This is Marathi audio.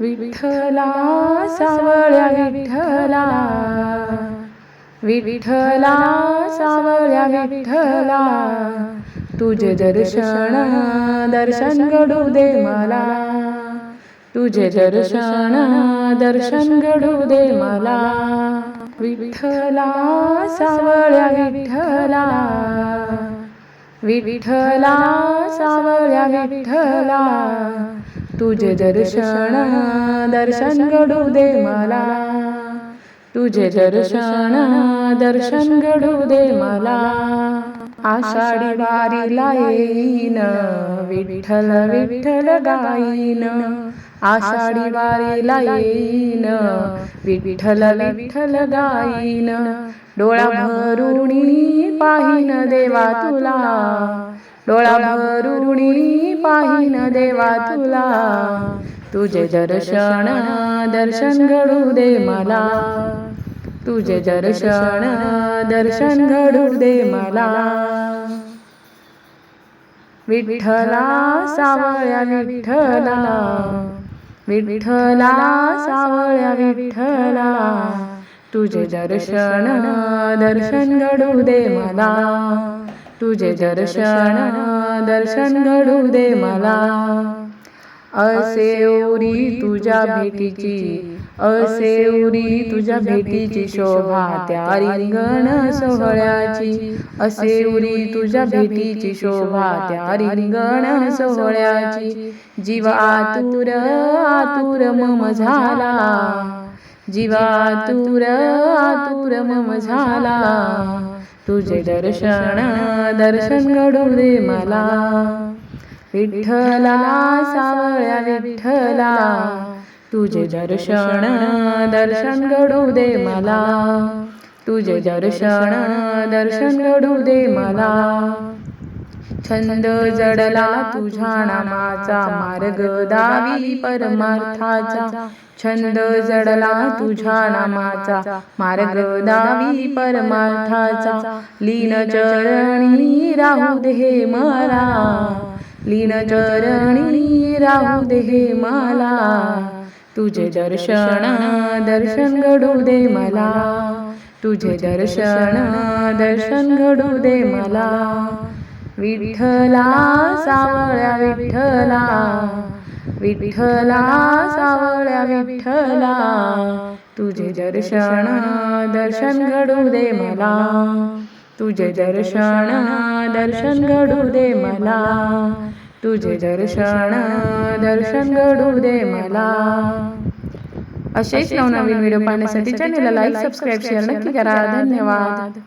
विठ्ठला सावळ्या विठ्ठला. विठ्ठला सावळ्या विठ्ठला. तुझे दर्शन दर्शन घडू दे मला. तुझे दर्शन दर्शन घडू दे मला. विठ्ठला सावळ्या विठ्ठला. विठ्ठला सावळ्या विठ्ठला. तुझे दर्शन दर्शन घडू दे मला. तुझे दर्शन दर्शन घडू दे मला. आषाढी वारीला येईन. विठ्ठल विठ्ठल गाईन. आषाढी वारीला येईन. विठ्ठल विठ्ठल गाईन. डोळा भरुणी पाहिन देवा तुला. डोळा भरुणी पाहिन देवा तुला. तुझे दर्शन दर्शन घडू दे मला. तुझे दर्शन दर्शन घडू दे मला. विठ्ठला सावळ्या विठ्ठला. विठ्ठला सावळ्या विठ्ठला. तुझे दर्शन दर्शन घडू दे मला. तुझे दर्शन दर्शन घडू दे मला. असे उरी तुझ्या भेटीची. असे उरी तुझ्या भेटीची शोभा त्या रिंगण सोहळ्याची. असे उरी तुझ्या भेटीची शोभा त्या रिंगण सोहळ्याची. जीव आतुर आतुर मम झाला. जीव आतुर आतुर मम झाला. तुझे दर्शन दर्शन घडू दे मला. विठ्ठला सावळ्या विठ्ठला. तुझे दर्शन दर्शन घडू दे मला. तुझे दर्शन दर्शन घडू दे मला. छंद जडला तुझ्या नामाचा मार्ग दावी परमार्थाचा. छंद जडला तुझ्या नामाचा मार्ग दावी परमार्थाचा. लीन चरणी राहू दे मला. लीन चरणी राहू दे मला. तुझे दर्शन दर्शन घडू दे मला. तुझे दर्शन दर्शन घडू दे मला. विठ्ठला सावळ्या विठ्ठला. विठ्ठला सावळ्या विठ्ठला. तुझे दर्शन दर्शन घडू दे मला. तुझे दर्शन दर्शन घडू दे मला. तुझे दर्शन दर्शन घडू दे मला. असेच नवनवीन व्हिडिओ पाहण्यासाठी चॅनेलला लाईक सबस्क्राईब शेअर नक्की करा. धन्यवाद.